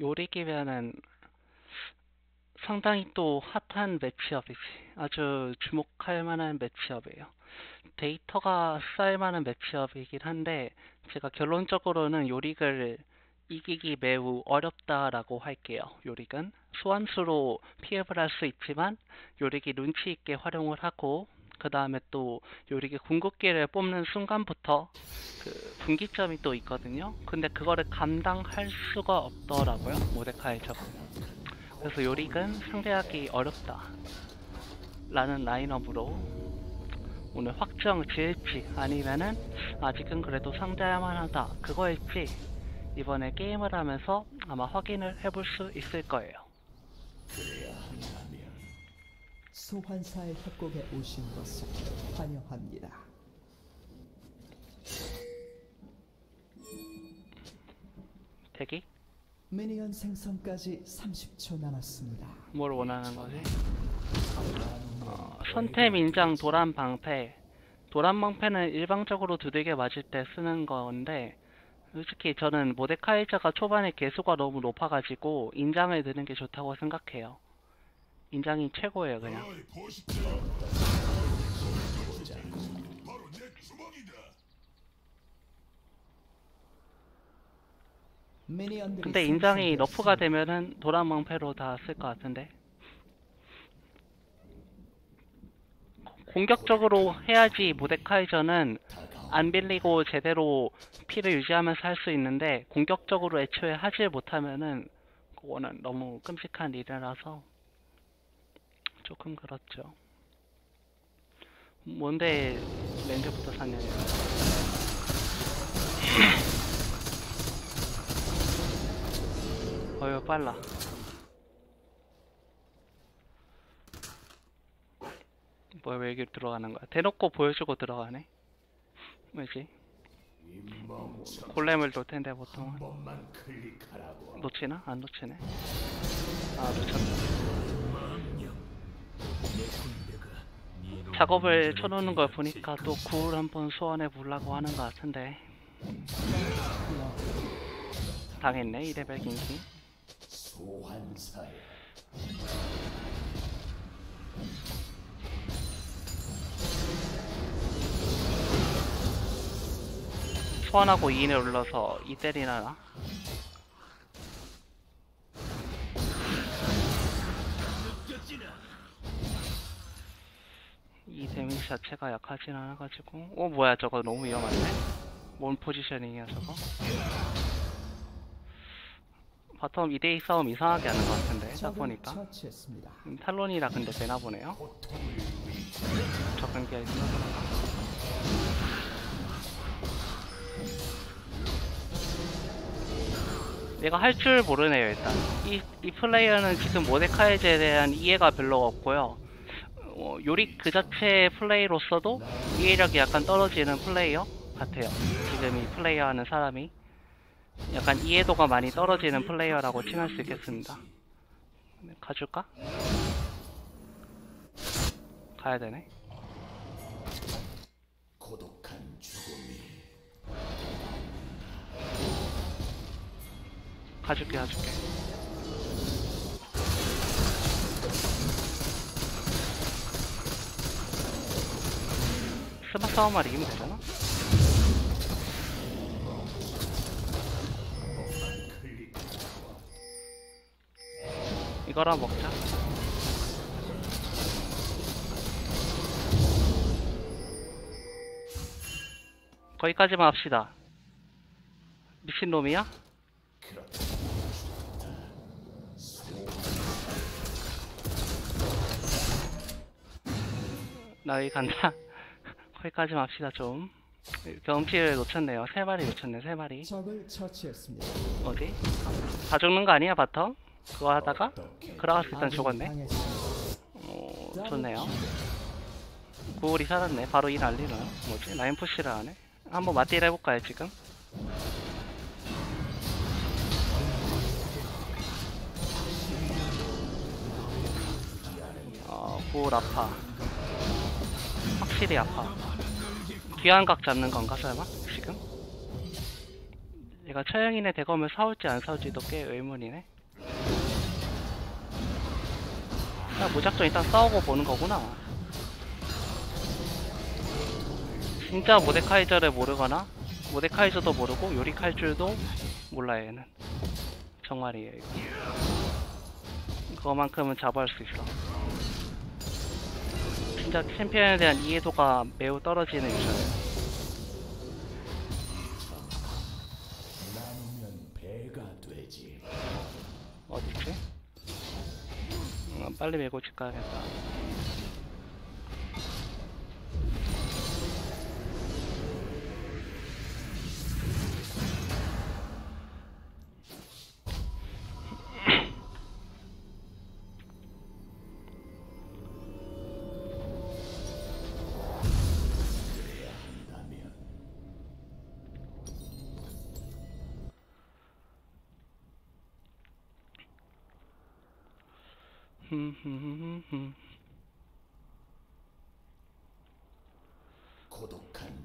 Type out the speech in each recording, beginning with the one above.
요리기면은 상당히 또 핫한 매치업이지. 아주 주목할 만한 매치업이에요. 데이터가 쌓일 만한 매치업이긴 한데, 제가 결론적으로는 요릭을 이기기 매우 어렵다라고 할게요. 요릭은 소환수로 피업을 할수 있지만 요릭이 눈치 있게 활용을 하고 그 다음에 또 요릭이 궁극기를 뽑는 순간부터 그 분기점이 또 있거든요. 근데 그거를 감당할 수가 없더라고요. 모데카이저가. 그래서 요릭은 상대하기 어렵다. 라는 라인업으로 오늘 확정 지을지 아니면은 아직은 그래도 상대할 만하다. 그거일지 이번에 게임을 하면서 아마 확인을 해볼 수 있을 거예요. 소환사의 협곡에 오신 것을 환영합니다. 대기? 미니언 생성까지 30초 남았습니다. 뭘 원하는 거지? 어, 선템 인장 도란 방패 도란 방패는 일방적으로 두들겨 맞을 때 쓰는 건데 솔직히 저는 모데카이저가 초반에 개수가 너무 높아가지고 인장을 드는 게 좋다고 생각해요. 인장이 최고예요 그냥. 근데 인장이. 너프가 되면은 도란 방패로 다 쓸 것 같은데. 공격적으로 해야지 모데카이저는 안 빌리고 제대로 피를 유지하면서 할 수 있는데 공격적으로 애초에 하질 못하면은 그거는 너무 끔찍한 일이라서 조금 그렇죠. 뭔데 렌즈부터 샀냐요? 어휴 빨라. 뭐야 왜 여기 들어가는 거야? 대놓고 보여주고 들어가네. 왜지? 골렘을 놓을 텐데 보통은 놓치나? 안 놓치네. 아 놓쳤다. 작업을 쳐놓는 걸 보니까 또 구울 한번 소환해 보려고 하는 것 같은데 당했네 이레벨 긴기. 소환하고 2인을 눌러서 2 때리나? 이 데미지 자체가 약하진 않아가지고 어 뭐야 저거 너무 위험한데? 뭔 포지셔닝이야 저거? 바텀 2대2 싸움 이상하게 하는 것 같은데 딱 보니까. 음, 탈론이라 근데 되나 보네요 적응기가 있나 얘가 할 줄 모르네요 일단 이, 이 플레이어는 지금 모데카이즈에 대한 이해가 별로 없고요 어, 요리 그 자체의 플레이로서도 이해력이 약간 떨어지는 플레이어 같아요. 지금 이 플레이어 하는 사람이 약간 이해도가 많이 떨어지는 플레이어라고 칭할 수 있겠습니다. 네, 가줄까? 가야 되네. 가줄게 가줄게 스마 싸움만 이기면 되잖아 이거랑 먹자 거기까지만 합시다 미친놈이야? 나 여기 간다. 거기까지 합시다 좀. 경치를 놓쳤네요. 세 마리 놓쳤네. 세 마리. 어디? 다 죽는 거 아니야 바텀? 그거 하다가 그라가스 일단 죽었네. 어, 좋네요. 구울이 살았네. 바로 이 난리는 뭐지? 라인 푸시를 하네. 한번 맞딜 해볼까요 지금? 어, 구울 아파. 확실히 아파. 귀한각 잡는 건가 설마? 지금? 얘가 처형인의 대검을 사올지 안 사올지도 꽤 의문이네. 그냥 무작정 일단 싸우고 보는 거구나. 진짜 모데카이저를 모르거나 모데카이저도 모르고 요리칼 줄도 몰라요 얘는. 정말이에요 이거. 그거만큼은 자부할 수 있어. 진짜 챔피언에 대한 이해도가 매우 떨어지는 유저예요. 어딨지? 음, 빨리 메고 집 가야겠다.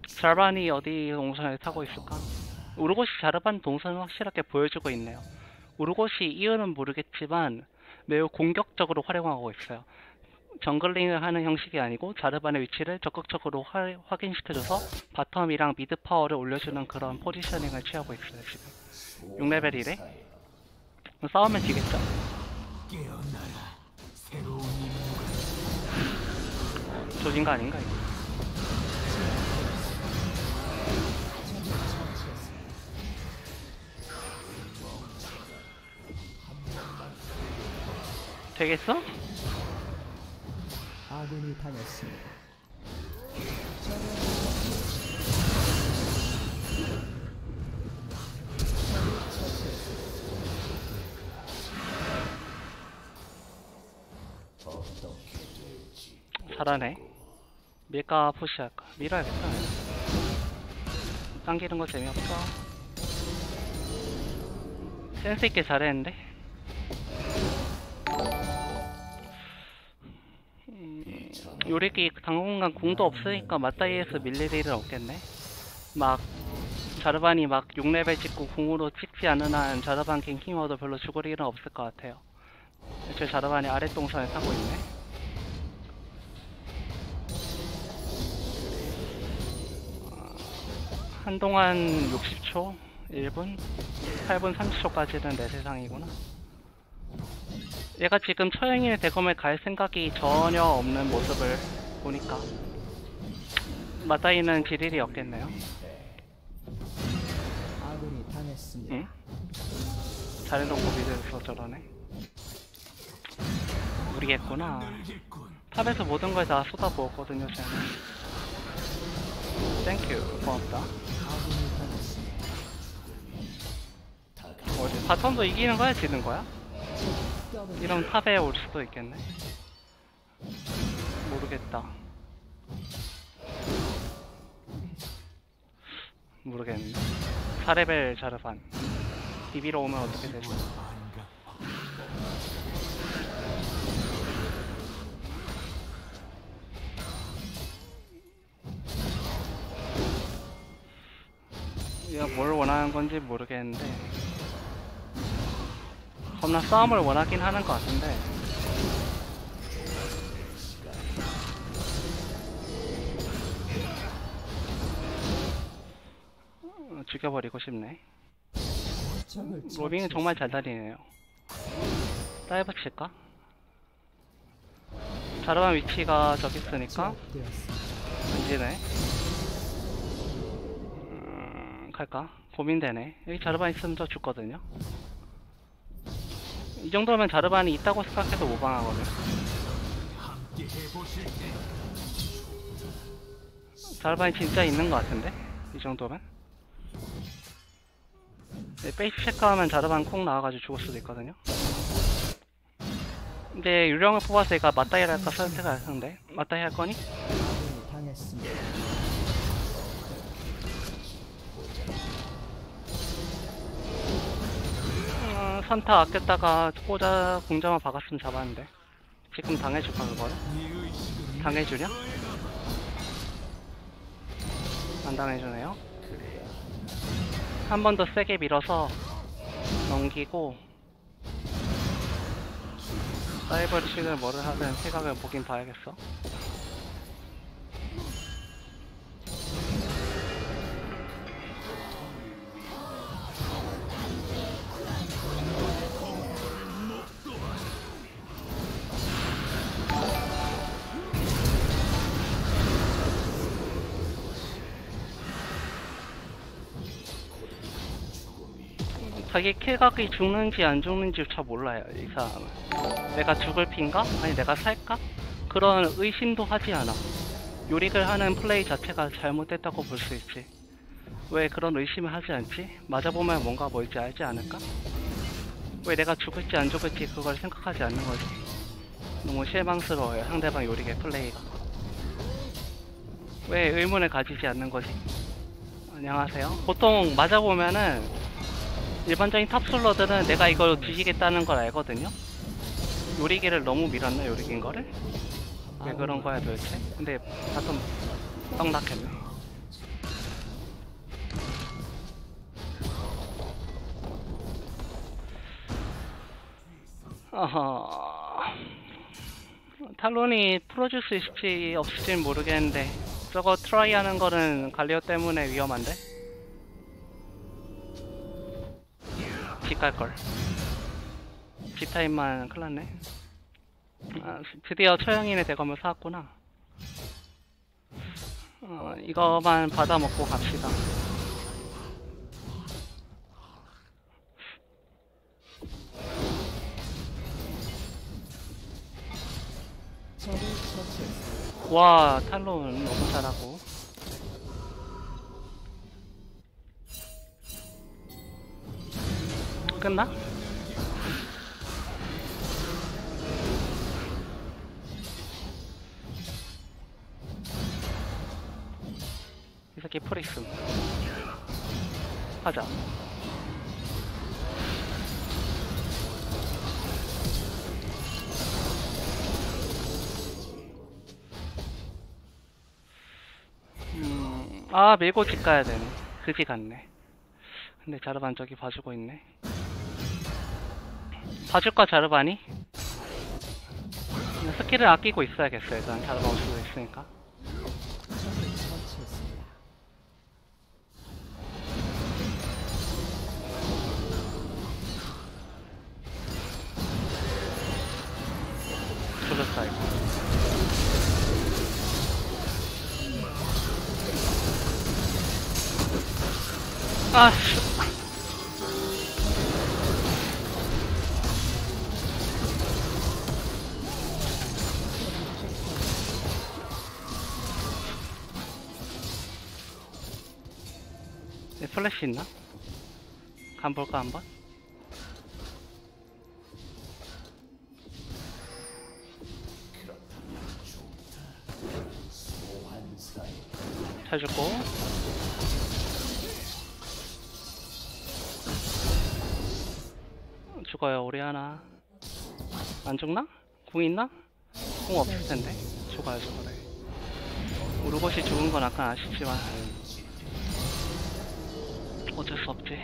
자르반이 어디 동선을 타고 있을까? 우르고시 자르반 동선은 확실하게 보여주고 있네요. 우르고시 이유는 모르겠지만 매우 공격적으로 활용하고 있어요. 정글링을 하는 형식이 아니고 자르반의 위치를 적극적으로 화- 확인시켜줘서 바텀이랑 미드 파워를 올려주는 그런 포지셔닝을 취하고 있어요 지금. 6레벨이래? 싸우면 지겠죠? 깨어나라. 조진 거 아닌가 이거? 되겠어? 아군이 당했습니다. 잘하네. 밀까 푸시할까? 밀어야겠다. 당기는 거 재미없어. 센스 있게 잘했는데. 음, 요리기 당분간 궁도 없으니까 맞다이에서 밀릴 일은 없겠네. 막 자르반이 막 6레벨 찍고 궁으로 찍지 않는 한 자르반 갱킹워도 별로 죽을 일은 없을 것 같아요. 애초에 자르반이 아랫동선에 타고 있네. 한동안 60초, 1분, 8분 30초까지는 내 세상이구나. 얘가 지금 처형의 대검에 갈 생각이 전혀 없는 모습을 보니까 마다이는 지릴이 없겠네요. 아군이 당했습니다. 응? 잘해놓고 미드에서 저러네. 모르겠구나. 탑에서 모든 걸 다 쏟아부었거든요, 쟤는. 땡큐, 고맙다. 어디 바텀도 이기는 거야, 지는 거야? 이러면 탑에 올 수도 있겠네. 모르겠다. 모르겠네. 4레벨 자르반. 비비러 오면 어떻게 되지? 얘가 뭘 원하는 건지 모르겠는데 겁나 싸움을 원하긴 하는 것 같은데 어, 죽여버리고 싶네 로빙은 정말 잘 다니네요 다이브 칠까? 자르반 위치가 저기 있으니까. 안지네 음, 갈까? 고민되네 여기 자르반 있으면 저 죽거든요 이 정도면 자르반이 있다고 해보실 때 자르반이 진짜 있는 것 같은데? 이 정도면? 네, 페이스 체크하면 자르반 콩 나와가지고 죽을 수도 있거든요 근데 유령을 뽑아서 얘가 맞다이를 할까 선택을 할 텐데 맞다이 할 거니? 당했습니다. 어, 선타 아꼈다가 꽂아 공자만 박았으면 잡았는데 지금 당해줄까 그걸? 당해주냐? 안 당해주네요 한 번 더 세게 밀어서 넘기고 사이버 칙을 뭐를 하든 생각을 보긴 봐야겠어. 자기 킬 각이 죽는지 안 죽는지 잘 몰라요 이 사람은 내가 죽을 핀가? 아니 내가 살까? 그런 의심도 하지 않아 요릭을 하는 플레이 자체가 잘못됐다고 볼 수 있지 왜 그런 의심을 하지 않지? 맞아보면 뭔가 뭘지 알지 않을까? 왜 내가 죽을지 안 죽을지 그걸 생각하지 않는 거지 너무 실망스러워요 상대방 요릭의 플레이가 왜 의문을 가지지 않는 거지? 안녕하세요 보통 맞아보면은 일반적인 탑솔러들은 내가 이걸 뒤지겠다는 걸 알거든요. 요리기를 너무 밀었나 요리기인 거를? 왜 그런 거야 도대체? 근데 가끔 떡락했네. 어허... 탈론이 풀어줄 수 있을지 없을지는 모르겠는데 저거 트라이 하는 거는 갈리오 때문에 위험한데? 집 갈걸. 집 타임만 큰일났네. 아, 드디어 처형인의 대검을 사왔구나. 어, 이거만 받아먹고 갑시다. 와 탈론 너무 잘하고 끝나? 이 새끼 프리슨 하자. 음, 아 밀고 집 가야 되네. 그지 같네. 근데 자르반 저기 봐주고 있네 봐줄까? 그냥 스킬을 아끼고 있어야겠어 일단 자르반 올 수도 있으니까. 조졌다 이거 아 내 플래시 있나? 간 볼까 한번? 잘 죽고 죽어요 우리 하나 안 죽나? 궁 있나? 궁 없을 텐데 죽어요 죽어요 우르곳이 죽은 건 아까 아쉽지만 어쩔 수 없지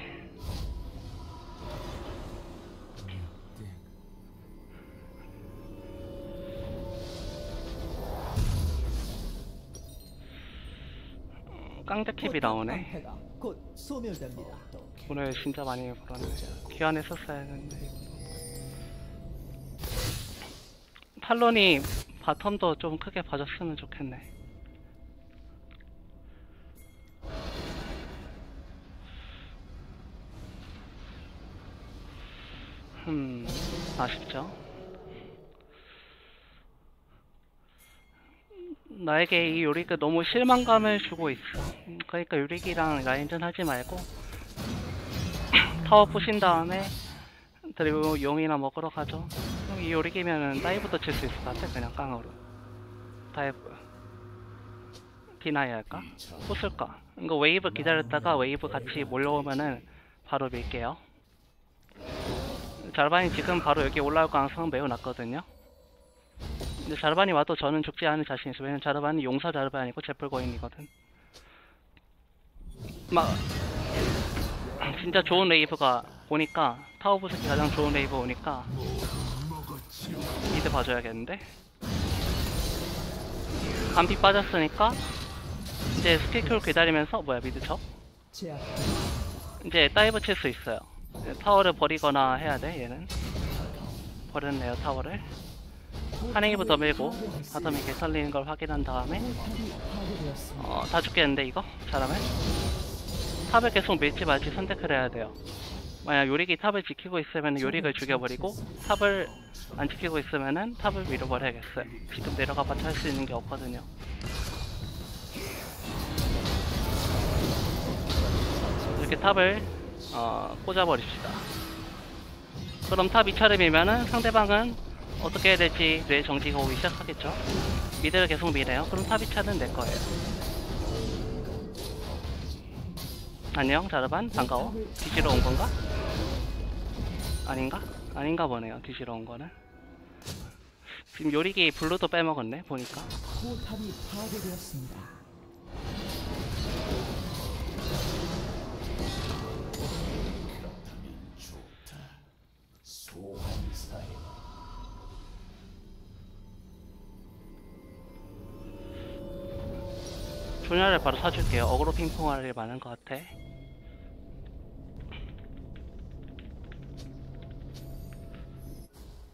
깡대캡이 나오네 방패가 곧 소멸됩니다. 오늘 진짜 많이 벌었네. 귀환에 썼어야 했는데. 탈론이 바텀도 좀 크게 봐줬으면 좋겠네. 음, 아쉽죠. 나에게 이 요리가 너무 실망감을 주고 있어. 음, 그러니까 요리기랑 라인전 하지 말고 타워 부신 다음에 그리고 용이나 먹으러 가죠. 형, 이 요리기면은 다이브도 칠 수 있을 것 같아. 그냥 깡으로. 다이브. 디나이 할까? 부술까? 이거 웨이브 기다렸다가 웨이브 같이 몰려오면은 바로 밀게요. 자르반이 지금 바로 여기 올라올 가능성은 매우 낮거든요. 근데 자르반이 와도 저는 죽지 않을 자신 있어요. 왜냐면 자르반이 용사 자르반이고 제플 거인이거든. 막 진짜 좋은 레이브가 오니까 타워 부스기 가장 좋은 레이브 오니까. 미드 봐줘야겠는데 간피 빠졌으니까 이제 스킬큐를 기다리면서 뭐야 미드 쳐? 이제 다이브 칠 수 있어요 타워를 버리거나 해야 돼 얘는 버렸네요 타워를 한행이부터 밀고 바텀이 개살리는 걸 확인한 다음에. 어, 다 죽겠는데 이거? 잘하면? 탑을 계속 밀지 말지 선택을 해야 돼요 만약 요릭이 탑을 지키고 있으면 요릭을 죽여버리고 탑을 안 지키고 있으면은 탑을 밀어버려야겠어요 지금 내려가봤자 할 수 있는 게 없거든요 이렇게 탑을 어, 꽂아버립시다. 그럼 탑 2차를 밀면은 상대방은 어떻게 해야 될지 뇌 정지가 오기 시작하겠죠? 미드를 계속 미래요. 그럼 탑 2차는 내 거예요. 안녕 자르반. 반가워. 뒤지러 온 건가? 아닌가? 아닌가 보네요 뒤지러 온 거는. 지금 요리기 블루도 빼먹었네 보니까. 포탑이 파괴되었습니다. 조냐를 바로 사줄게요 어그로 핑퐁 할 일 많은 것 같아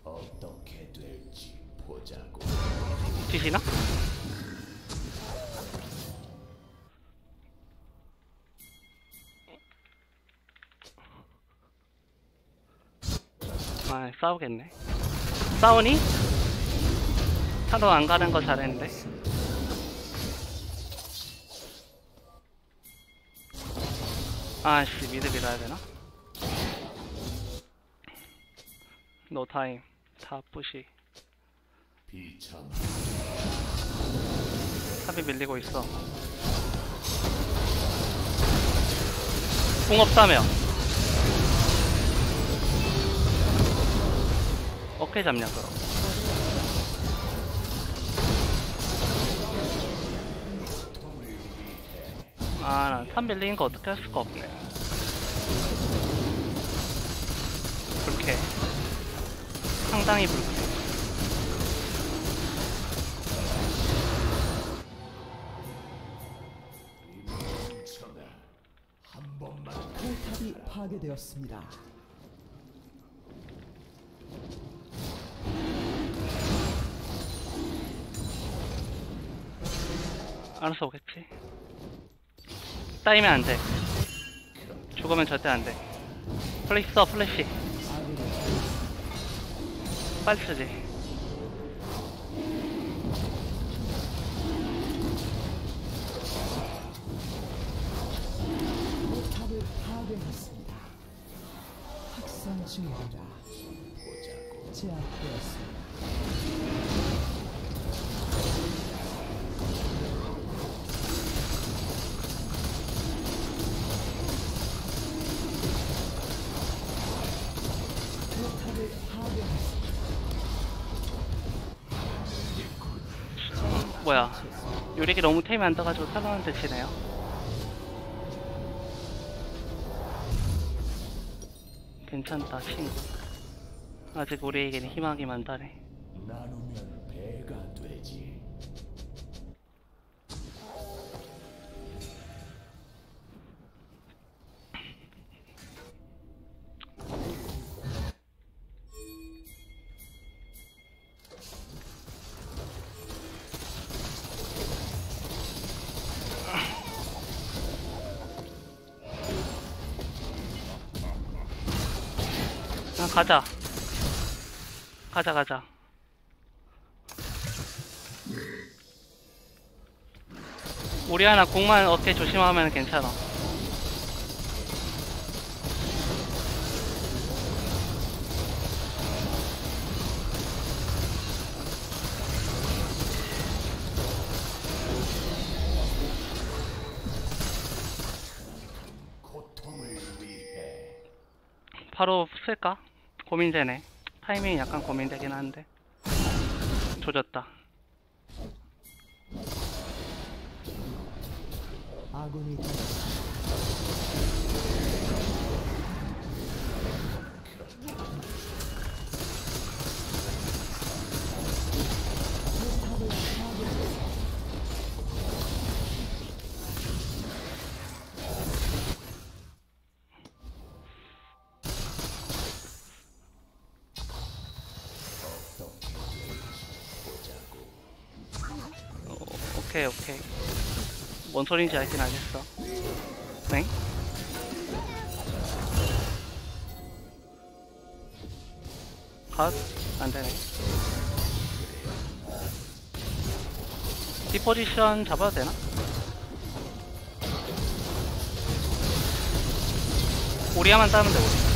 어떻게 될지 보자고. 뒤지나? 아 싸우겠네 싸우니? 타로 안 가는 거 잘했는데 아씨 미드 밀어야 되나? 노 타임 다 비참 탑이 밀리고 있어. 궁 없다며. 어깨 잡냐 그럼. 아, 나탑 밀리는 거 어떻게 할 수가 없네. 불쾌. 상당히 불쾌. 포탑이 파괴되었습니다. 알아서 오겠지. 따이면 안 돼. 죽으면 절대 안 돼. 플래시 써, 플래시. 빨리 쓰지. 뭐야. 요리기 너무 템이 안 떠가지고 탈론한테 치네요. 괜찮다, 친구. 아직 우리에게는 희망이 많다네. 나누면 배가 되지. 가자. 가자, 가자. 우리 하나 공만 어깨 조심하면 괜찮아. 바로 쓸까? 고민되네. 타이밍이 약간 고민되긴 한데. 조졌다. 아군이 오케이 오케이 뭔 소린지 알긴 알겠어 네? 컷? 안되네 이 포지션 잡아도 되나? 오리아만 따면 돼 우리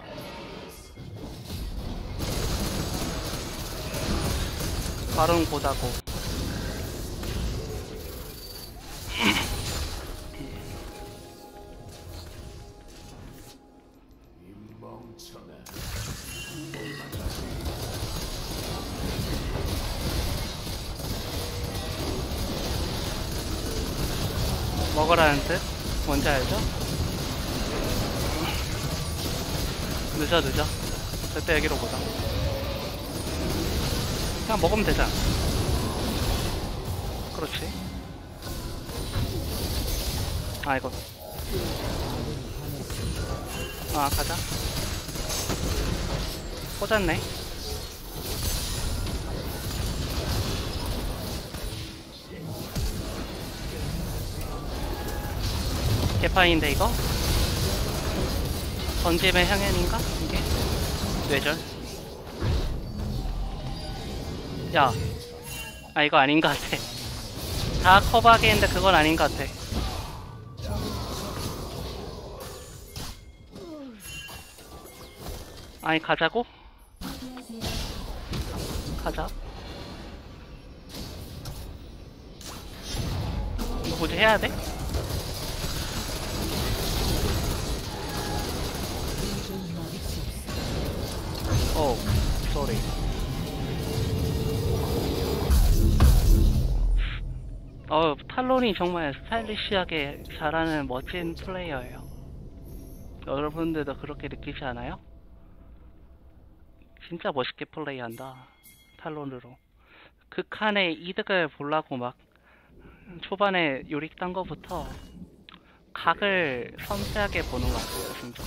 야 발음 고다고 꽂았네 개판인데 이거? 번짐의 향연인가? 이게? 뇌절? 야, 아 이거 아닌 것 같아. 다 커버하게 했는데 그건 아닌 것 같아. 아니 가자고? 가자. 이거 굳이 해야 돼? 어, 쏘리. 어, 탈론이 정말 스타일리시하게 잘하는 멋진 플레이어예요. 여러분들도 그렇게 느끼지 않아요? 진짜 멋있게 플레이한다. 탈론으로. 극한의 이득을 보려고 막 초반에 요릭 딴 거부터 각을 섬세하게 보는 것 같아요, 진짜.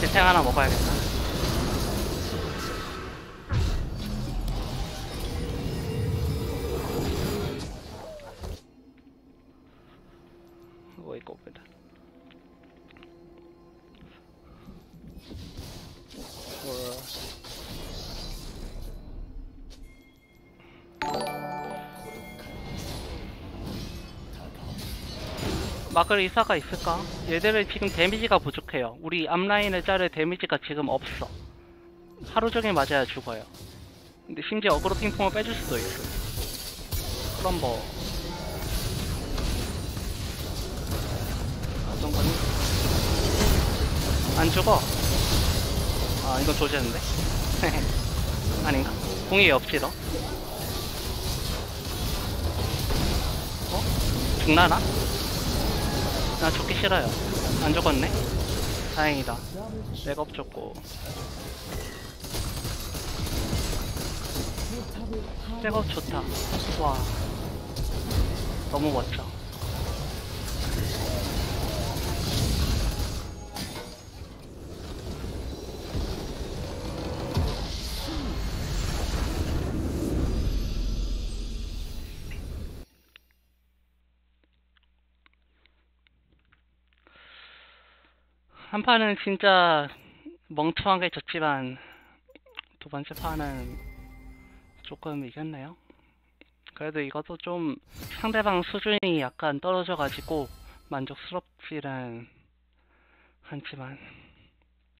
재생 하나 먹어야겠다. 뭐 이거 보다. 막을 의사가 있을까? 얘들은 지금 데미지가 부족해요. 우리 앞라인을 자를 데미지가 지금 없어. 하루 종일 맞아야 죽어요. 근데 심지어 어그로 핑퐁을 빼줄 수도 있어. 그럼 뭐 어떤 거니? 안 죽어. 아 이건 조졌는데? 아닌가? 공이 없지 너? 어? 죽나나? 나 죽기 싫어요. 안 죽었네? 다행이다. 백업 파괴 백업 좋다. 와. 너무 멋져. 한 판은 진짜 멍청하게 졌지만 두 번째 판은 조금 이겼네요. 그래도 이것도 좀 상대방 수준이 약간 떨어져가지고 만족스럽지는 않지만